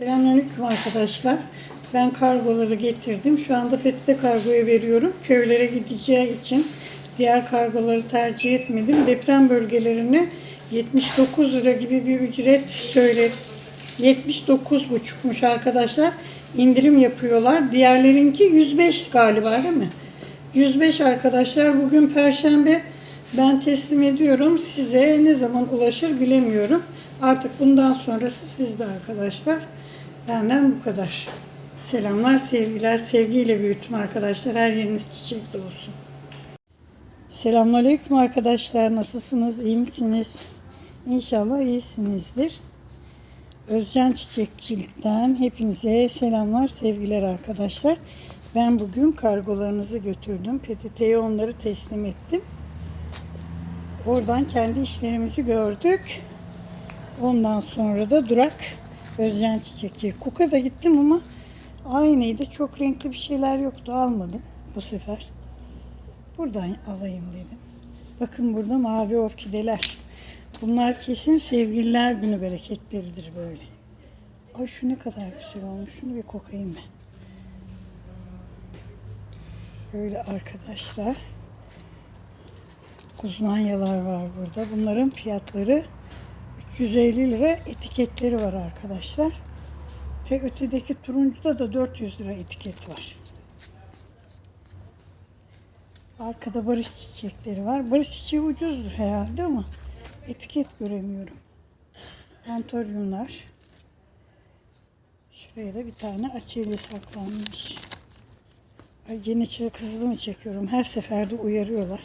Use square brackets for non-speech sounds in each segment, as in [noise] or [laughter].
Selamünaleyküm arkadaşlar. Ben kargoları getirdim. Şu anda PTT kargoya veriyorum. Köylere gideceği için diğer kargoları tercih etmedim. Deprem bölgelerine 79 lira gibi bir ücret söyle. 79,5'muş arkadaşlar. İndirim yapıyorlar. Diğerlerinki 105 galiba değil mi? 105 arkadaşlar. Bugün Perşembe. Ben teslim ediyorum. Size ne zaman ulaşır bilemiyorum. Artık bundan sonrası sizde arkadaşlar. Benden bu kadar. Selamlar, sevgiler. Sevgiyle büyütün arkadaşlar. Her yeriniz çiçekli olsun. Selamünaleyküm arkadaşlar. Nasılsınız? İyi misiniz? İnşallah iyisinizdir. Özcan Çiçekçilik'ten hepinize selamlar, sevgiler arkadaşlar. Ben bugün kargolarınızı götürdüm. PTT'ye onları teslim ettim. Oradan kendi işlerimizi gördük. Ondan sonra da durak Özcan Çiçekçi. Kuka'da gittim ama aynıydı. Çok renkli bir şeyler yoktu. Almadım bu sefer. Buradan alayım dedim. Bakın burada mavi orkideler. Bunlar kesin sevgililer günü bereketleridir böyle. Ay şu ne kadar güzel olmuş. Şunu bir kokayım ben. Böyle arkadaşlar. Kuzmanyalar var burada. Bunların fiyatları 350 lira etiketleri var arkadaşlar. Ve ötedeki turuncuda da 400 lira etiket var. Arkada barış çiçekleri var. Barış çiçeği ucuzdur herhalde ama etiket göremiyorum. Antoryumlar. Şuraya da bir tane açeli saklanmış. Ay yine hızlı mı çekiyorum? Her seferde uyarıyorlar.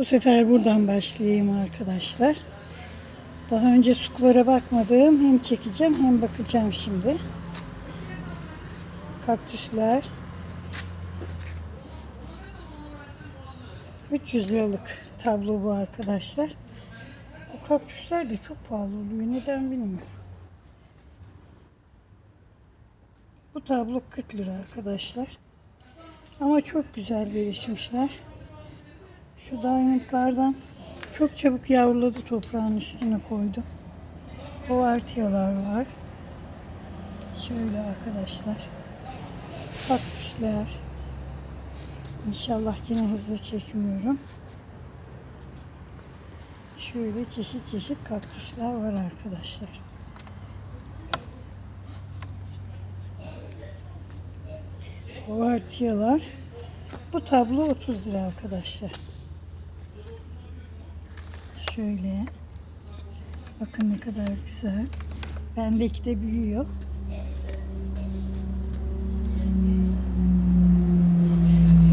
Bu sefer buradan başlayayım arkadaşlar. Daha önce sukulara bakmadım. Hem çekeceğim hem bakacağım şimdi. Kaktüsler. 300 liralık tablo bu arkadaşlar. Bu kaktüsler de çok pahalı oluyor. Neden bilmiyorum. Bu tablo 40 lira arkadaşlar. Ama çok güzel gelişmişler. Şu diamondlardan çok çabuk yavruladı toprağın üstüne koydum. Hovartiyalar var. Şöyle arkadaşlar. Kaktüsler. İnşallah yine hızlı çekmiyorum. Şöyle çeşit çeşit kaktüsler var arkadaşlar. Hovartiyalar. Bu tablo 30 lira arkadaşlar. Şöyle. Bakın ne kadar güzel. Bendeki de büyüyor.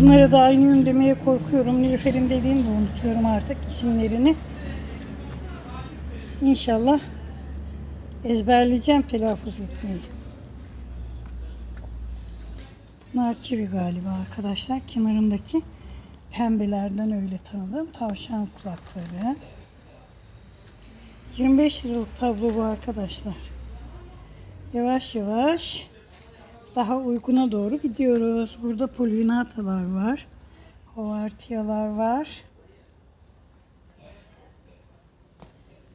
Bunlara da aynı demeye korkuyorum. Nilüfer'in dediğini de unutuyorum artık isimlerini. İnşallah ezberleyeceğim telaffuz etmeyi. Bunlar kivi galiba arkadaşlar. Kenarındaki pembelerden öyle tanıdım. Tavşan kulakları. 25 liralık tablo bu arkadaşlar. Yavaş yavaş daha uyguna doğru gidiyoruz. Burada polinatalar var. Hovartiyalar var.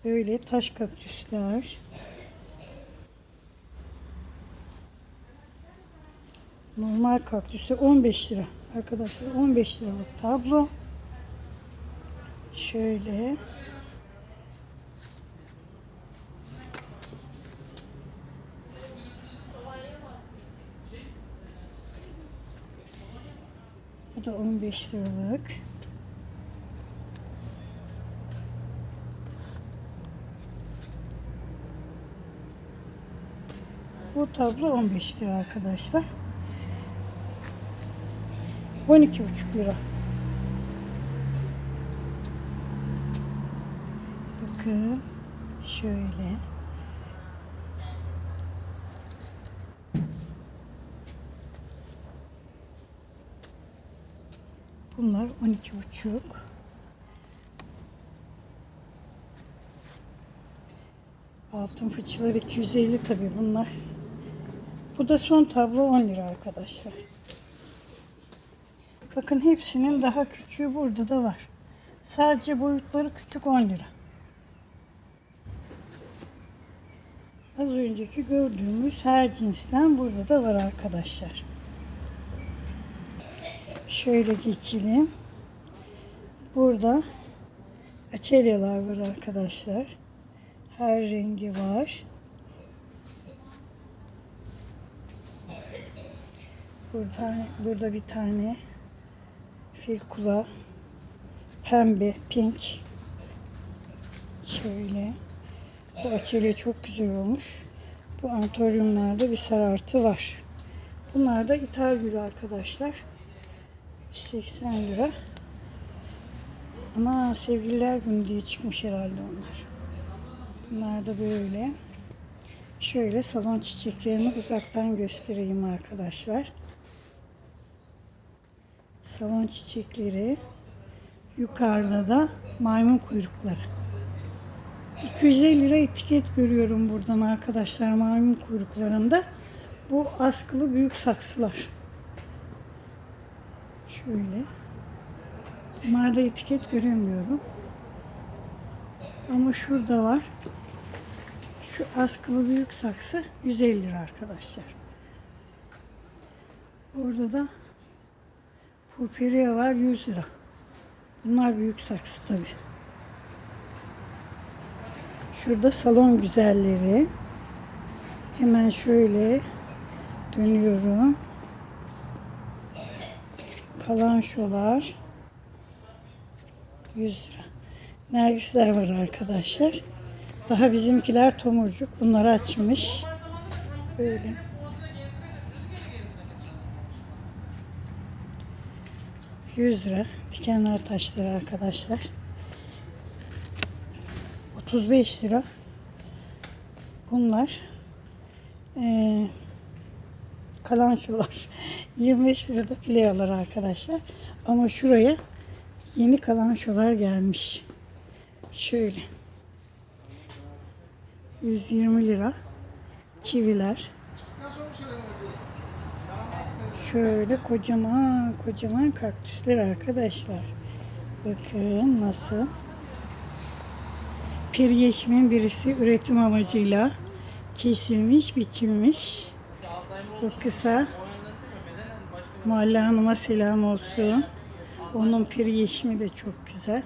Böyle taş kaktüsler. Normal kaktüsü 15 lira. Arkadaşlar 15 liralık tablo. Şöyle. Bu da 15 liralık. Bu tablo 15 lira arkadaşlar. 12,5 lira. Bakın şöyle. Bunlar 12,5. Altın fıçılar 250 tabi bunlar. Bu da son tablo 10 lira arkadaşlar. Bakın hepsinin daha küçüğü burada da var. Sadece boyutları küçük 10 lira. Az önceki gördüğümüz her cinsten burada da var arkadaşlar. Şöyle geçelim. Burada açelyalar var arkadaşlar. Her rengi var. Burada, burada bir tane fil kulağı pembe, pink. Şöyle. Bu açelya çok güzel olmuş. Bu antoryumlarda bir sarartı var. Bunlar da ithal gül arkadaşlar. 180 lira. Ama sevgililer günü diye çıkmış herhalde onlar. Bunlar da böyle. Şöyle salon çiçeklerini uzaktan göstereyim arkadaşlar. Salon çiçekleri. Yukarıda da maymun kuyrukları. 250 lira etiket görüyorum buradan arkadaşlar maymun kuyruklarında. Bu askılı büyük saksılar. Şöyle. Bunlarda etiket göremiyorum. Ama şurada var. Şu askılı büyük saksı 150 lira arkadaşlar. Orada da purpurea var 100 lira. Bunlar büyük saksı tabi. Şurada salon güzelleri. Hemen şöyle dönüyorum. Kalanşolar 100 lira. Nergisler var arkadaşlar. Daha bizimkiler tomurcuk. Bunları açmış. Böyle. Yüz lira. Dikenler taşları arkadaşlar. 35 lira. Bunlar eee kalançolar. 25 [laughs] lirada fileyalar arkadaşlar. Ama şuraya yeni kalançolar gelmiş. Şöyle. 120 lira. Kiviler. Şöyle kocaman kocaman kaktüsler arkadaşlar. Bakın nasıl. Pir yeşimin birisi üretim amacıyla kesilmiş, biçilmiş. Bu kısa. Mahalle Hanım'a selam olsun. Onun pir yeşimi de çok güzel.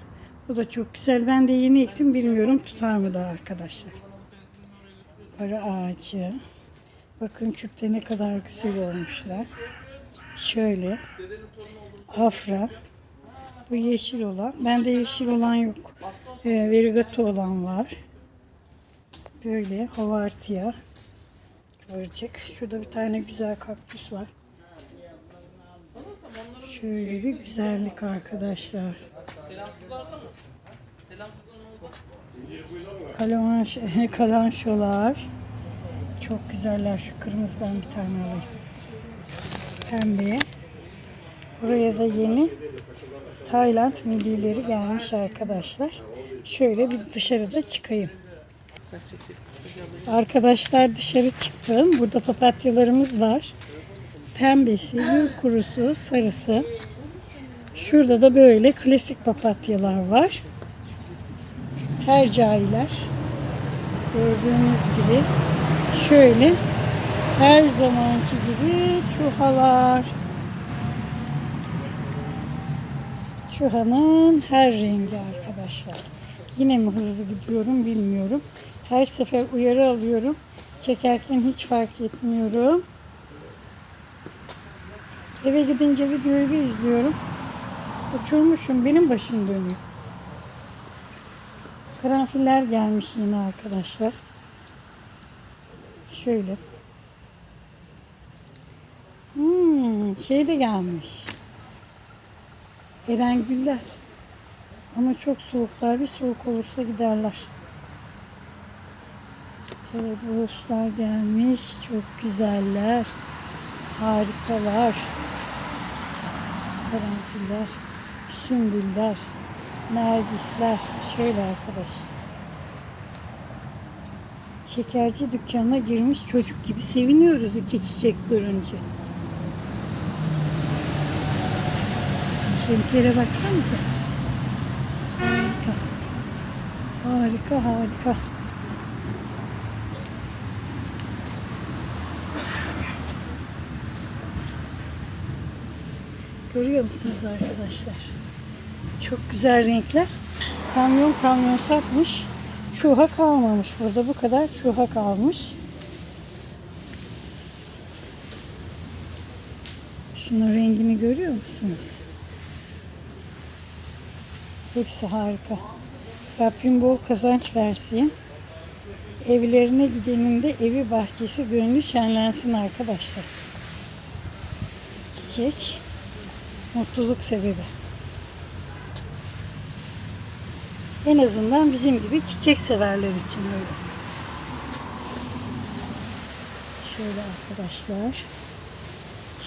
Bu da çok güzel. Ben de yeni ektim. Bilmiyorum tutar mı daha arkadaşlar. Para ağacı. Bakın küpte ne kadar güzel olmuşlar. Şöyle. Afra. Bu yeşil olan. Bende yeşil olan yok. E, verigato olan var. Böyle havartiya. Kıvırcık. Şurada bir tane güzel kaktüs var. Şöyle bir güzellik arkadaşlar. Kalanş, [laughs] kalanşolar. Çok güzeller. Şu kırmızıdan bir tane alayım. Pembe. Buraya da yeni Tayland millileri gelmiş arkadaşlar. Şöyle bir dışarıda çıkayım. Arkadaşlar dışarı çıktım. Burada papatyalarımız var. Pembesi, kurusu, sarısı. Şurada da böyle klasik papatyalar var. Hercailer. Gördüğünüz gibi şöyle her zamanki gibi çuhalar. Çuhanın her rengi arkadaşlar. Yine mi hızlı gidiyorum bilmiyorum. Her sefer uyarı alıyorum. Çekerken hiç fark etmiyorum. Eve gidince videoyu bir izliyorum. Uçurmuşum. Benim başım dönüyor. Karanfiller gelmiş yine arkadaşlar. Şöyle. Hmm, şey de gelmiş. Erengüller. Ama çok soğuk daha bir soğuk olursa giderler. Evet uluslar gelmiş. Çok güzeller. Harikalar. Karanfiller. Sümbüller. Nergisler. Şöyle arkadaş. Şekerci dükkanına girmiş çocuk gibi seviniyoruz iki çiçek görünce. Renklere baksanıza. Harika harika. Görüyor musunuz arkadaşlar? Çok güzel renkler. Kamyon kamyon satmış. Çuha kalmamış burada. Bu kadar çuha kalmış. Şunun rengini görüyor musunuz? Hepsi harika. Rabbim bol kazanç versin. Evlerine gidenin de evi bahçesi gönlü şenlensin arkadaşlar. Çiçek mutluluk sebebi. En azından bizim gibi çiçek severler için öyle. Şöyle arkadaşlar.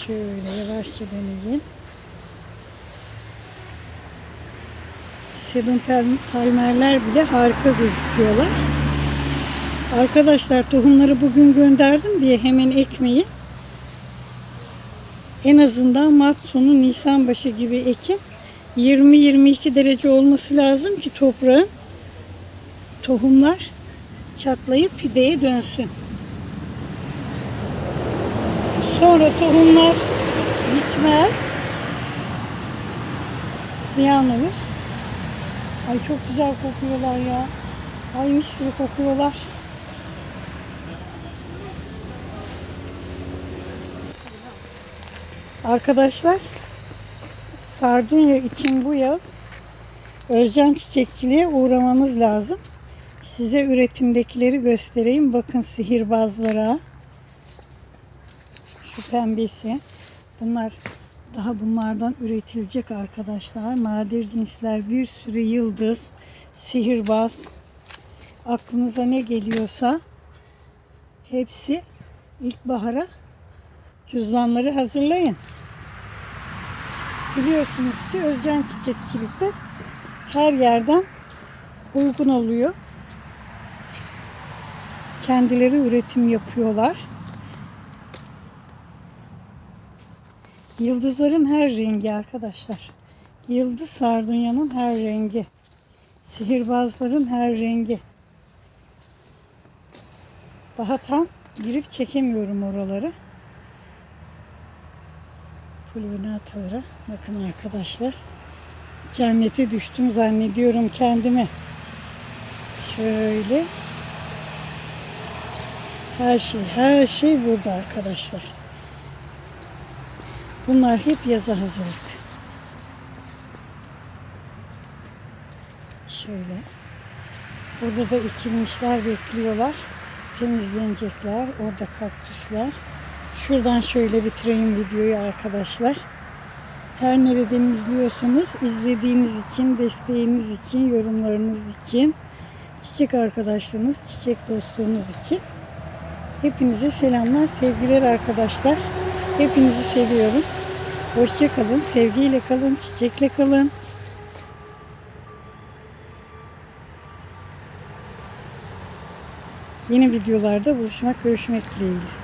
Şöyle yavaşça döneyim. Pal- palmerler bile harika gözüküyorlar. Arkadaşlar tohumları bugün gönderdim diye hemen ekmeyi en azından Mart sonu Nisan başı gibi ekin 20-22 derece olması lazım ki toprağın tohumlar çatlayıp pideye dönsün. Sonra tohumlar bitmez. Ziyan olur. Ay çok güzel kokuyorlar ya. Ay mis gibi kokuyorlar. Arkadaşlar sardunya için bu yıl Özcan Çiçekçiliğe uğramamız lazım. Size üretimdekileri göstereyim. Bakın sihirbazlara. Şu pembesi. Bunlar daha bunlardan üretilecek arkadaşlar. Nadir cinsler bir sürü yıldız, sihirbaz. Aklınıza ne geliyorsa hepsi ilkbahara cüzdanları hazırlayın. Biliyorsunuz ki Özcan Çiçekçilik'te her yerden uygun oluyor. Kendileri üretim yapıyorlar. Yıldızların her rengi arkadaşlar. Yıldız sardunyanın her rengi. Sihirbazların her rengi. Daha tam girip çekemiyorum oraları. Pulvinatalara bakın arkadaşlar. Cennete düştüm zannediyorum kendimi. Şöyle. Her şey, her şey burada arkadaşlar. Bunlar hep yaza hazırlık. Şöyle. Burada da ekilmişler bekliyorlar. Temizlenecekler. Orada kaktüsler. Şuradan şöyle bitireyim videoyu arkadaşlar. Her nereden izliyorsanız izlediğiniz için, desteğiniz için, yorumlarınız için, çiçek arkadaşlarınız, çiçek dostluğunuz için hepinize selamlar, sevgiler arkadaşlar. Hepinizi seviyorum. Hoşça kalın, sevgiyle kalın, çiçekle kalın. Yeni videolarda buluşmak, görüşmek dileğiyle.